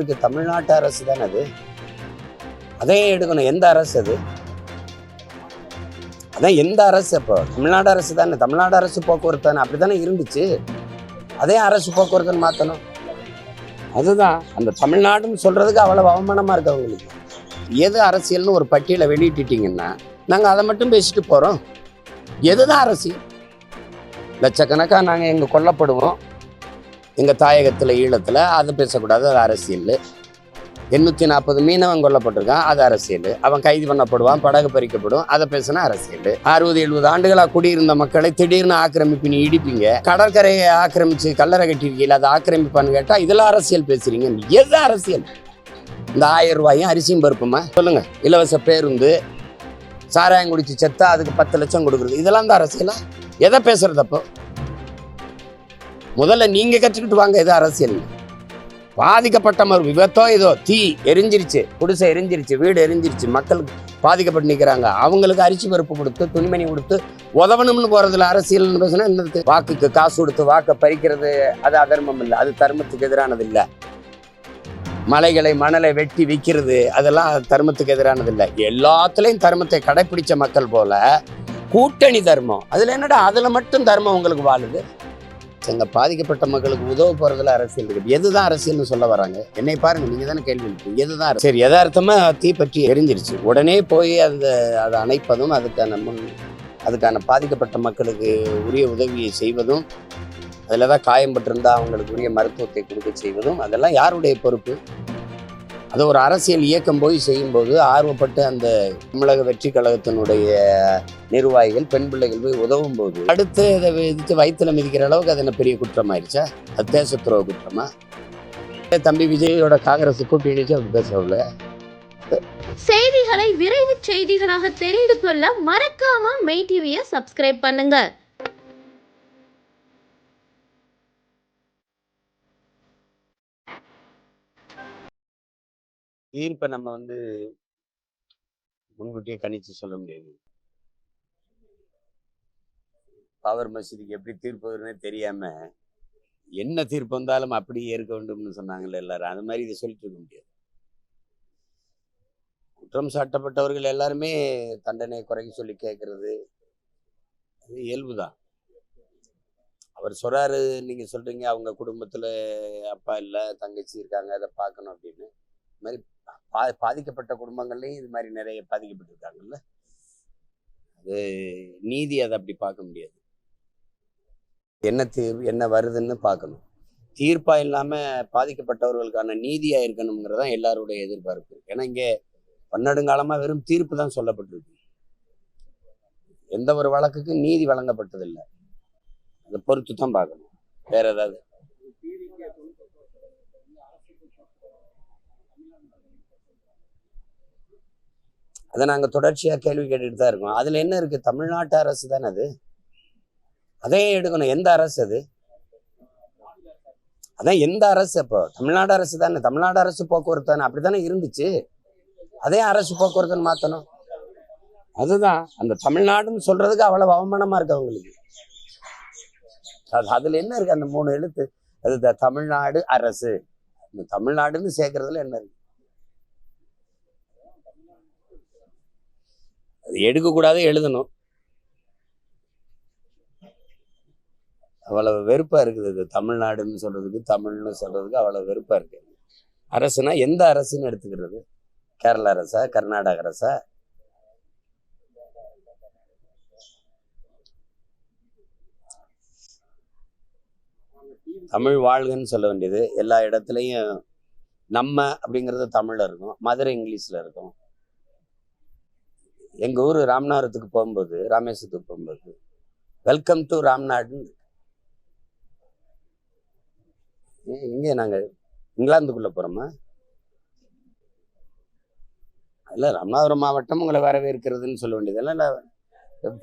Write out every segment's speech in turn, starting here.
இருக்கு தமிழ்நாட்டு அரசு தானே அது? அதே எடுக்கணும். எந்த அரசு அது? அதான் எந்த அரசு அப்போ? தமிழ்நாடு அரசு தானே. தமிழ்நாடு அரசு போக்குவரத்து தானே. அப்படி தானே இருந்துச்சு. அதே அரசு போக்குவரத்துன்னு மாற்றணும் அதுதான். அந்த தமிழ்நாடுன்னு சொல்றதுக்கு அவ்வளவு அவமானமாக இருக்கு அவங்களுக்கு. எது அரசியல்னு ஒரு பட்டியலை வெளியிட்டுட்டீங்கன்னா நாங்கள் அதை மட்டும் பேசிட்டு போகிறோம் எதுதான் அரசியல்? லட்சக்கணக்காக நாங்கள் எங்கே கொல்லப்படுவோம். எங்கள் தாயகத்தில் ஈழத்தில் அது பேசக்கூடாது அது அரசியல் எண்ணூற்றி நாற்பது மீனவன் கொல்லப்பட்டிருக்கான் அது அரசியல் அவன் கைது பண்ணப்படுவான் படகு பறிக்கப்படும் அதை பேசினா அரசியல் அறுபது எழுபது ஆண்டுகளாக குடியிருந்த மக்களை திடீர்னு ஆக்கிரமிப்பு நீ இடிப்பீங்க. கடற்கரையை ஆக்கிரமிச்சு கல்லறை கட்டியிருக்கீங்க அதை ஆக்கிரமிப்பான்னு கேட்டால் இதெல்லாம் அரசியல் பேசுறீங்க. எது அரசியல்? இந்த ஆயிரம் ரூபாயும் அரிசியும் பருப்புமா? சொல்லுங்க. இலவச பேருந்து சாராயம் குடிச்சு செத்தா அதுக்கு பத்து லட்சம் கொடுக்குறது இதெல்லாம் தான் அரசியலா? எதை பேசுறதப்போ முதல்ல நீங்க கற்றுக்கிட்டு வாங்க இது அரசியல். பாதிக்கப்பட்ட ஒரு விபத்தோ ஏதோ தீ எரிஞ்சிருச்சு குடிசை எரிஞ்சிருச்சு வீடு எரிஞ்சிருச்சு மக்கள் பாதிக்கப்பட்டு நிற்கிறாங்க அவங்களுக்கு அரிசி பருப்பு கொடுத்து துணிமணி கொடுத்து உதவணும்னு போறதுல அரசியல்னு பேசுனா என்னது? வாக்குக்கு காசு கொடுத்து வாக்கை பறிக்கிறது அது அதர்மம் இல்லை. அது தர்மத்துக்கு எதிரானது இல்லை. மலைகளை மணலை வெட்டி விற்கிறது அதெல்லாம் தர்மத்துக்கு எதிரானது இல்லை. எல்லாத்துலேயும் தர்மத்தை கடைப்பிடிச்ச மக்கள் போல கூட்டணி தர்மம். அதில் என்னடா அதில் மட்டும் தர்மம் உங்களுக்கு வாழுது? எங்க பாதிக்கப்பட்ட மக்களுக்கு உதவ போறதுல அரசியல் இருக்கு. எதுதான் அரசியல்னு சொல்ல வராங்க? என்னை பாருங்க நீங்க தானே கேள்வி எழுப்புறீங்க. எதுதான் சரி சரி யதார்த்தமா பற்றி எரிஞ்சிருச்சு. உடனே போய் அந்த அதை அணைப்பதும் அதுக்கான முன் அதுக்கான பாதிக்கப்பட்ட மக்களுக்கு உரிய உதவியை செய்வதும் அதில் தான் காயம்பட்டிருந்தா அவங்களுக்கு உரிய மருத்துவத்தை கொடுக்க செய்வதும் அதெல்லாம் யாருடைய பொறுப்பு? அது ஒரு அரசியல் இயக்கம் போய் செய்யும்போது ஆர்வப்பட்டு அந்த தமிழக வெற்றி கழகத்தினுடைய நிர்வாகிகள் பெண் பிள்ளைகள் போய் உதவும் போது அடுத்து இதை விதித்து வயிற்றுல மிதிக்கிற அளவுக்கு அது என்ன பெரிய குற்றமாயிருச்சா? அது தேசத்துறவு குற்றமா? தம்பி விஜயோட காங்கிரஸ் கூட்டணிச்சு அப்படி பேசவில்லை. செய்திகளை விரைவு செய்திகளாக தெரிந்து கொள்ள மறக்காம மெய் டிவியை சப்ஸ்கிரைப் பண்ணுங்க. தீர்ப்பை நம்ம வந்து முன்கூட்டியே கணிச்சு சொல்ல முடியாது. பவர் மசூதிக்கு எப்படி தீர்ப்பு வரும்னே தெரியாம என்ன தீர்ப்பு வந்தாலும் அப்படியே ஏற்க வேண்டும்னு சொன்னாங்கல்ல எல்லாரும். அது மாதிரி இதை சொல்லிட்டு இருக்க முடியாது. குற்றம் சாட்டப்பட்டவர்கள் எல்லாருமே தண்டனை குறைக்க சொல்லி கேட்கறது அது இயல்புதான். அவர் சொல்றாரு நீங்க சொல்றீங்க அவங்க குடும்பத்துல அப்பா இல்லை தங்கச்சி இருக்காங்க அதை பார்க்கணும் அப்படின்னு. மாதிரி பா பாதிக்கப்பட்ட குடும்பங்கள்லையும் இது மாதிரி நிறைய பாதிக்கப்பட்டிருக்காங்கல்ல? அது நீதி அதை அப்படி பார்க்க முடியாது. என்ன தீர்வு என்ன வருதுன்னு பார்க்கணும். தீர்ப்பா இல்லாம பாதிக்கப்பட்டவர்களுக்கான நீதியாக இருக்கணுங்கிறது தான் எல்லாருடைய எதிர்பார்ப்பு. ஏன்னா இங்கே பன்னெடுங்காலமாக வெறும் தீர்ப்பு தான் சொல்லப்பட்டிருக்கு. எந்த ஒரு வழக்குக்கும் நீதி வழங்கப்பட்டதில்லை. அதை பொறுத்து தான் பார்க்கணும். வேற ஏதாவது? அதை நாங்கள் தொடர்ச்சியாக கேள்வி கேட்டுட்டு தான் இருக்கோம். அதில் என்ன இருக்கு? தமிழ்நாட்டு அரசு தானே அது? அதையே எடுக்கணும். எந்த அரசு அது? அதான் எந்த அரசு அப்போ? தமிழ்நாடு அரசு தானே. தமிழ்நாடு அரசு போக்குவரத்து தானே. அப்படி தானே இருந்துச்சு? அதே அரசு போக்குவரத்துன்னு மாற்றணும் அதுதான். அந்த தமிழ்நாடுன்னு சொல்றதுக்கு அவ்வளவு அவமானமா இருக்கு அவங்களுக்கு. அது அதுல என்ன இருக்கு? அந்த மூணு எழுத்து. அது த- தமிழ்நாடு அரசு. இந்த தமிழ்நாடுன்னு சேர்க்கறதுல என்ன இருக்கு? அது எடுக்கக்கூடாது எழுதணும். அவ்வளவு வெறுப்பாக இருக்குது இது தமிழ்நாடுன்னு சொல்கிறதுக்கு தமிழ்னு சொல்கிறதுக்கு அவ்வளோ வெறுப்பாக இருக்குது அரசுனா எந்த அரசுன்னு எடுத்துக்கிறது? கேரள அரசா கர்நாடக அரசா? தமிழ் வாழ்கன்னு சொல்ல வேண்டியது. எல்லா இடத்துலையும் நம்ம அப்படிங்கிறது தமிழில் இருக்கும். மதுரை இங்கிலீஷில் இருக்கும். எங்கள் ஊர் ராமநாதத்துக்கு போகும்போது ராமேஸ்வரத்துக்கு போகும்போது வெல்கம் டு ராம்நாடுன்னு எங்கே நாங்கள் இங்கே போகிறோமா இல்லை ராமநாதபுரம் மாவட்டம் உங்களை வரவேற்கிறதுன்னு சொல்ல வேண்டியதெல்லாம் இல்லை.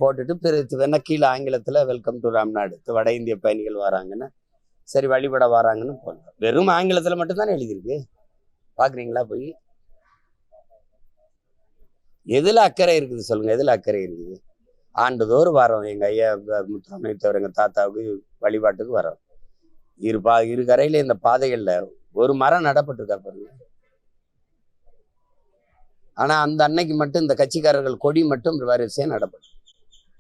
போட்டுட்டு பிறகு வேணா கீழே ஆங்கிலத்தில் வெல்கம் டு ராம்நாடு வட இந்திய பயணிகள் வராங்கன்னு சரி வழிபட வராங்கன்னு போனோம் வெறும் ஆங்கிலத்தில் மட்டும்தானே எழுதியிருக்கு? பார்க்குறீங்களா போய்? எதில் அக்கறை இருக்குது சொல்லுங்கள் எதில் அக்கறை இருக்குது? ஆண்டுதோறும் வரோம் எங்கள் ஐயா ப- தவிர எங்கள் தாத்தாவுக்கு வழிபாட்டுக்கு வரோம் இரு பா இரு கரையில் இந்த பாதைகளில் ஒரு மரம் நடப்பட்டிருக்கா பாருங்க. ஆனால் அந்த அன்னைக்கு மட்டும் இந்த கட்சிக்காரர்கள் கொடி மட்டும் வரிசையாக நடப்படும்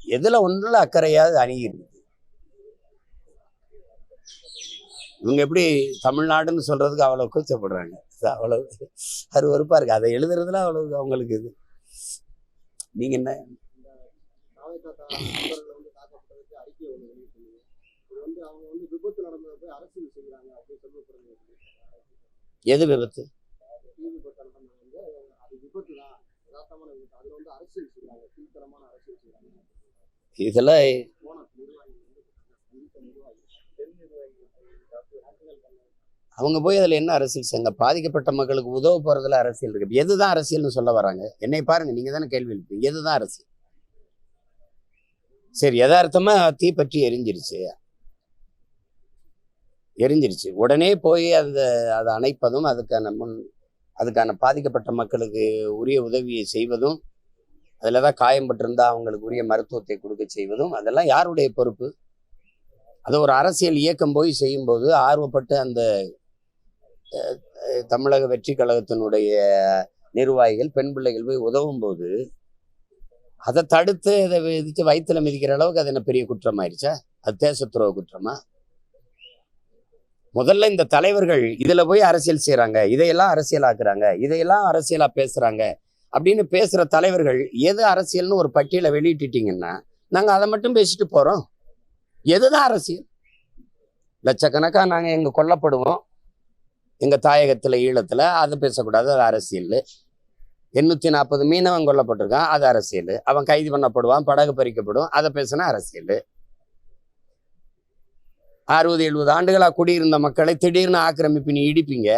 எதில் ஒன்றில் அக்கறையாவது அணுகிருக்கு இவங்க எப்படி தமிழ்நாடுன்னு சொல்கிறதுக்கு அவ்வளோ கூச்சப்படுறாங்க. அது அவ்வளவு இருக்குது அதை எழுதுறதுல அவ்வளோ அவங்களுக்கு இது. நீங்க என்ன? நண்பர்கள் வந்து அறிக்கை ஒன்று வந்து அவங்க வந்து போய் அரசியல் சொல்லப்படுறது எது விபத்து? இதெல்லாம் நடந்தாங்க வந்து அது விபத்து தான் யதார்த்தமான விபத்து அதுல வந்து அரசியல் செய்கிறாங்க தீவிரமான அரசியல் செய்கிறாங்க இதெல்லாம் போன நிர்வாகிகள் வந்து சந்தித்த நிர்வாகிகள் பெண் நிர்வாகிகள் தாக்குதல் பண்ண அவங்க போய் அதில் என்ன அரசியல் செய்யுங்க பாதிக்கப்பட்ட மக்களுக்கு உதவ போறதுல அரசியல் இருக்கு. எது தான் அரசியல்னு சொல்ல வராங்க? என்னை பாருங்க நீங்கள் தானே கேள்வி எழுப்பீங்க எதுதான் அரசியல்? சரி எதார்த்தமா தீ பற்றி எரிஞ்சிருச்சு. எரிஞ்சிருச்சு. உடனே போய் அந்த அதை அணைப்பதும் அதுக்கான முன் அதுக்கான பாதிக்கப்பட்ட மக்களுக்கு உரிய உதவியை செய்வதும் அதில் தான் காயம்பட்டிருந்தால் அவங்களுக்கு உரிய மருத்துவத்தை கொடுக்க செய்வதும் அதெல்லாம் யாருடைய பொறுப்பு? அது ஒரு அரசியல் இயக்கம் போய் செய்யும்போது ஆர்வப்பட்டு அந்த தமிழக வெற்றி கழகத்தினுடைய நிர்வாகிகள் பெண் பிள்ளைகள் போய் உதவும் போது அதை தடுத்து அதை விதித்து வயிற்றுல மிதிக்கிற அளவுக்கு அது என்ன பெரிய குற்றம் ஆயிடுச்சா அது தேச குற்றமா? முதல்ல இந்த தலைவர்கள் இதுல போய் அரசியல் செய்கிறாங்க இதையெல்லாம் அரசியலாக்குறாங்க இதையெல்லாம் அரசியலா பேசுகிறாங்க அப்படின்னு பேசுகிற தலைவர்கள் எது அரசியல்னு ஒரு பட்டியலை வெளியிட்டுட்டீங்கன்னா நாங்கள் அதை மட்டும் பேசிட்டு போறோம். எதுதான் அரசியல்? லட்சக்கணக்காக நாங்கள் எங்க கொல்லப்படுவோம். எங்கள் தாயகத்தில் ஈழத்தில் அதை பேசக்கூடாது அது அரசியல். எண்ணூற்றி நாற்பது மீனவன் கொல்லப்பட்டிருக்கான் அது அரசியல். அவன் கைது பண்ணப்படுவான் படகு பறிக்கப்படும் அதை பேசினா அரசியல். அறுபது எழுபது ஆண்டுகளாக குடியிருந்த மக்களை திடீர்னு ஆக்கிரமிப்பு நீ இடிப்பீங்க.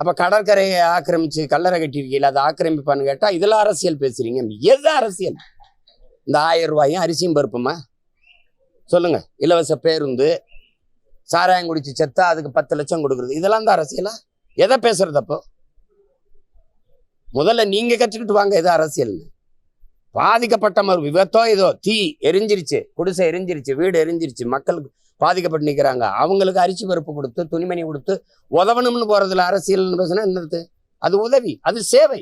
அப்போ கடற்கரையை ஆக்கிரமிச்சு கல்லறை கட்டியிருக்கீங்களா அதை ஆக்கிரமிப்பான்னு கேட்டால் இதெல்லாம் அரசியல் பேசுகிறீங்க எது அரசியல்? இந்த ஆயிரம் ரூபாயும் அரிசியும் பருப்புமா? சொல்லுங்கள் இலவச பேருந்து சாராயம் குடிச்சு செத்தா அதுக்கு பத்து லட்சம் கொடுக்குறது. இதெல்லாம் தான் அரசியலா? எதை பேசுறது அப்போ? முதல்ல நீங்க கற்றுக்கிட்டு வாங்க எது அரசியல்னு. பாதிக்கப்பட்ட மறு விபத்தோ ஏதோ தீ எரிஞ்சிருச்சு குடிசை எரிஞ்சிருச்சு வீடு எரிஞ்சிருச்சு மக்களுக்கு பாதிக்கப்பட்டு நிற்கிறாங்க அவங்களுக்கு அரிசி பருப்பு கொடுத்து துணிமணி கொடுத்து உதவணும்னு போறதுல அரசியல்னு பேசுனா என்னது? அது உதவி அது சேவை.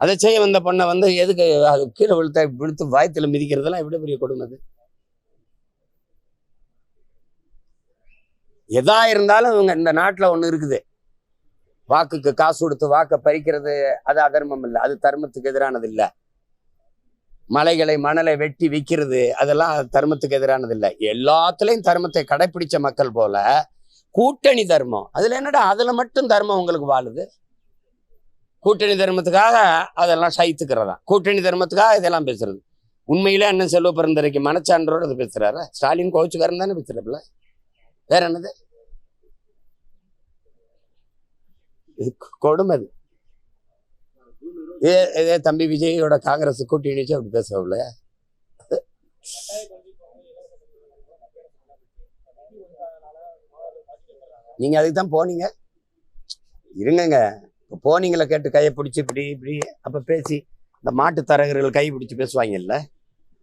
அதை செய்ய வந்த பொண்ணை வந்து எதுக்கு அது கீழே விழுத்த விழுத்து வாயத்துல மிதிக்கிறதெல்லாம் எவ்வளவு பெரிய கொடுமை எதா இருந்தாலும் இவங்க இந்த நாட்டில் ஒன்று இருக்குது. வாக்குக்கு காசு கொடுத்து வாக்கை பறிக்கிறது அது அதர்மம் இல்லை. அது தர்மத்துக்கு எதிரானது இல்லை. மலைகளை மணலை வெட்டி விற்கிறது அதெல்லாம் தர்மத்துக்கு எதிரானது இல்லை. எல்லாத்துலேயும் தர்மத்தை கடைப்பிடிச்ச மக்கள் போல கூட்டணி தர்மம். அதில் என்னடா அதுல மட்டும் தர்மம் உங்களுக்கு வாழுது? கூட்டணி தர்மத்துக்காக அதெல்லாம் சைத்துக்கிறதா கூட்டணி தர்மத்துக்காக இதெல்லாம் பேசுறது. உண்மையில அண்ணன் செல்வ பிறந்தரைக்கு மனச்சான்றோடு அது பேசுறாரு? ஸ்டாலின் கோச்சுக்காரன் தானே பேசுறாப்புல? வேற என்னது? இது கொடுமை அது ஏ இதே தம்பி விஜயோட காங்கிரஸ் கூட்டணிச்சு அப்படி பேசவில்ல நீங்க அதுக்கு தான் போனீங்க? இருங்கங்க. இப்போ போனீங்களை கேட்டு கையை பிடிச்சி இப்படி இப்படி அப்போ பேசி இந்த மாட்டு தரகர்கள் கை பிடிச்சி பேசுவாங்கல்ல?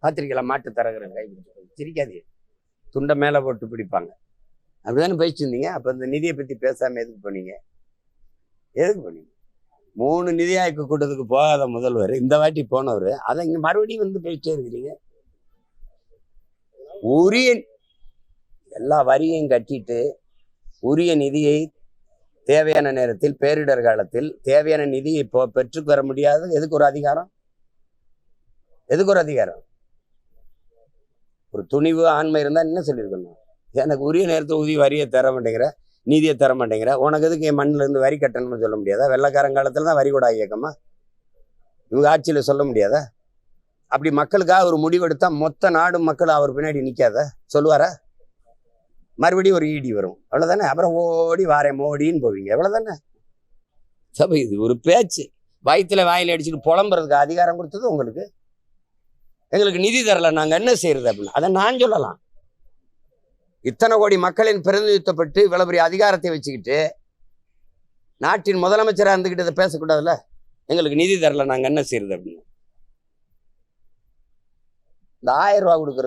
பார்த்துருக்கீங்களா? மாட்டு தரகர்கள் கை பிடிச்சி சிரிக்காதீங்க. துண்டை மேலே போட்டு பிடிப்பாங்க. அப்படிதானே பேசிட்டு இருந்தீங்க அப்போ இந்த நிதியை பற்றி பேசாமல் எதுக்கு போனீங்க? எதுக்கு போனீங்க? மூணு நிதி ஆய்வு கூட்டத்துக்கு போகாத முதல்வர் இந்த வாட்டி போனவர் அதை இங்கே மறுபடியும் வந்து பேசிட்டே இருக்கிறீங்க. உரிய எல்லா வரியும் கட்டிட்டு உரிய நிதியை தேவையான நேரத்தில் பேரிடர் காலத்தில் தேவையான நிதியை இப்போ பெற்றுக்கு வர முடியாது. எதுக்கு ஒரு அதிகாரம்? எதுக்கு ஒரு அதிகாரம்? ஒரு துணிவு ஆண்மை இருந்தால் என்ன சொல்லியிருக்கணும்? எனக்கு உரிய நேரத்தில் உதவி வரியை தர மாட்டேங்கிற நீதியை தர மாட்டேங்கிற. உனக்கு எதுக்கு என் மண்ணில் இருந்து வரி கட்டணும்னு சொல்ல முடியாதா? வெள்ளக்காரங்காலத்தில் தான் வரி கூட இயக்கமா இவங்க ஆட்சியில் சொல்ல முடியாதா? அப்படி மக்களுக்காக ஒரு முடிவெடுத்தா மொத்த நாடு மக்கள் அவர் பின்னாடி நிற்காத சொல்லுவாரா? மறுபடியும் ஒரு ஈடி வரும். அவ்வளோதானே அப்புறம் ஓடி வாரேன் மோடின்னு போவீங்க. அவ்வளோதானே சபை இது ஒரு பேச்சு. வயிற்றுல வாயில் அடிச்சுட்டு புலம்புறதுக்கு அதிகாரம் கொடுத்தது உங்களுக்கு. எங்களுக்கு நிதி தரல. நாங்கள் என்ன செய்யறது அப்படின்னு. அதை நான் சொல்லலாம். இத்தனை கோடி மக்களின் பிரதிநிதித்துவப்பட்டு இவ்வளவு பெரிய அதிகாரத்தை வச்சுக்கிட்டு நாட்டின் முதலமைச்சராக இருந்துக்கிட்டு இதை பேசக்கூடாதுல்ல? எங்களுக்கு நிதி தரல நாங்கள் என்ன செய்யறது அப்படின்னு. இந்த ஆயிரம் ரூபா கொடுக்குறது